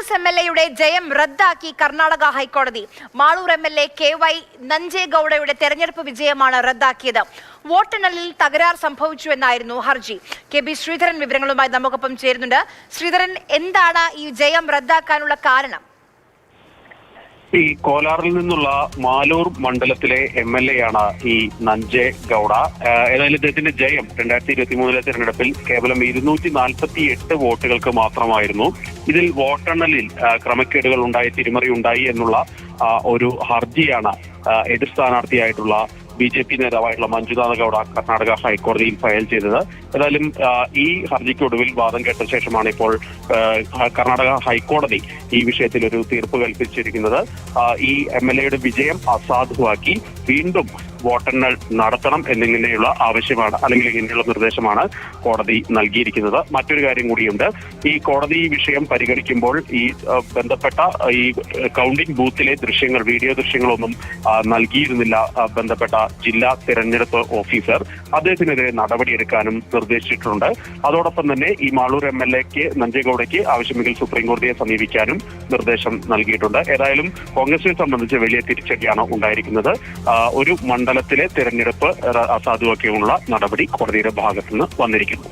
Congress M L എയുടെ ജയം റദ്ദാക്കി കർണാടക ഹൈക്കോടതി. Malur M L A K Y നഞ്ചേഗൌഡയുടെ തെരഞ്ഞെടുപ്പ് വിജയമാണ് റദ്ദാക്കിയത്. വോട്ടെണ്ണലിൽ തകരാർ സംഭവിച്ചു എന്നായിരുന്നു ഹർജി. കെ ബി ശ്രീധരൻ വിവരങ്ങളുമായി നമുക്കൊപ്പം ചേരുന്നുണ്ട്. ശ്രീധരൻ എന്താണ് ഈ ജയം റദ്ദാക്കാനുള്ള കാരണം? ഈ കോലാറിൽ നിന്നുള്ള മാലൂർ മണ്ഡലത്തിലെ എം എൽ എ ആണ് ഈ നഞ്ചെ ഗൌഡ. ഏതായാലും ഇദ്ദേഹത്തിന്റെ ജയം രണ്ടായിരത്തി ഇരുപത്തി മൂന്നിലെ തെരഞ്ഞെടുപ്പിൽ കേവലം ഇരുന്നൂറ്റി നാൽപ്പത്തി എട്ട് വോട്ടുകൾക്ക് മാത്രമായിരുന്നു. ഇതിൽ വോട്ടെണ്ണലിൽ ക്രമക്കേടുകൾ ഉണ്ടായി തിരിമറി ഉണ്ടായി എന്നുള്ള ഒരു ഹർജിയാണ് എതിർ സ്ഥാനാർത്ഥിയായിട്ടുള്ള ബി ജെ പി നേതാവായിട്ടുള്ള മഞ്ജുനാഥ ഗൌഡ കർണാടക ഹൈക്കോടതിയിൽ ഫയൽ ചെയ്തത്. ഏതായാലും ഈ ഹർജിക്കൊടുവിൽ വാദം കേട്ട ശേഷമാണ് ഇപ്പോൾ കർണാടക ഹൈക്കോടതി ഈ വിഷയത്തിൽ ഒരു തീർപ്പ് കൽപ്പിച്ചിരിക്കുന്നത്. ഈ എം എൽ എയുടെ വിജയം അസാധുവാക്കി വീണ്ടും വോട്ടെണ്ണൽ നടത്തണം എന്നിങ്ങനെയുള്ള ആവശ്യമാണ് അല്ലെങ്കിൽ ഇങ്ങനെയുള്ള നിർദ്ദേശമാണ് കോടതി നൽകിയിരിക്കുന്നത്. മറ്റൊരു കാര്യം കൂടിയുണ്ട്. ഈ കോടതി വിഷയം പരിഗണിക്കുമ്പോൾ ഈ ബന്ധപ്പെട്ട ഈ കൗണ്ടിംഗ് ബൂത്തിലെ ദൃശ്യങ്ങൾ വീഡിയോ ദൃശ്യങ്ങളൊന്നും നൽകിയിരുന്നില്ല ബന്ധപ്പെട്ട ജില്ലാ തിരഞ്ഞെടുപ്പ് ഓഫീസർ. അദ്ദേഹത്തിനെതിരെ നടപടിയെടുക്കാനും നിർദ്ദേശിച്ചിട്ടുണ്ട്. അതോടൊപ്പം തന്നെ ഈ മാളൂർ എം എൽ എക്ക് നഞ്ചേഗൌഡയ്ക്ക് ആവശ്യമെങ്കിൽ സുപ്രീം കോടതിയെ സമീപിക്കാനും നിർദ്ദേശം നൽകിയിട്ടുണ്ട്. ഏതായാലും കോൺഗ്രസിനെ സംബന്ധിച്ച് വലിയ തിരിച്ചടിയാണ് ഉണ്ടായിരിക്കുന്നത്. ഒരു മണ്ഡലത്തിലെ തിരഞ്ഞെടുപ്പ് അസാധുവാക്കിയുള്ള നടപടി കോടതിയുടെ ഭാഗത്തുനിന്ന് വന്നിരിക്കുന്നു.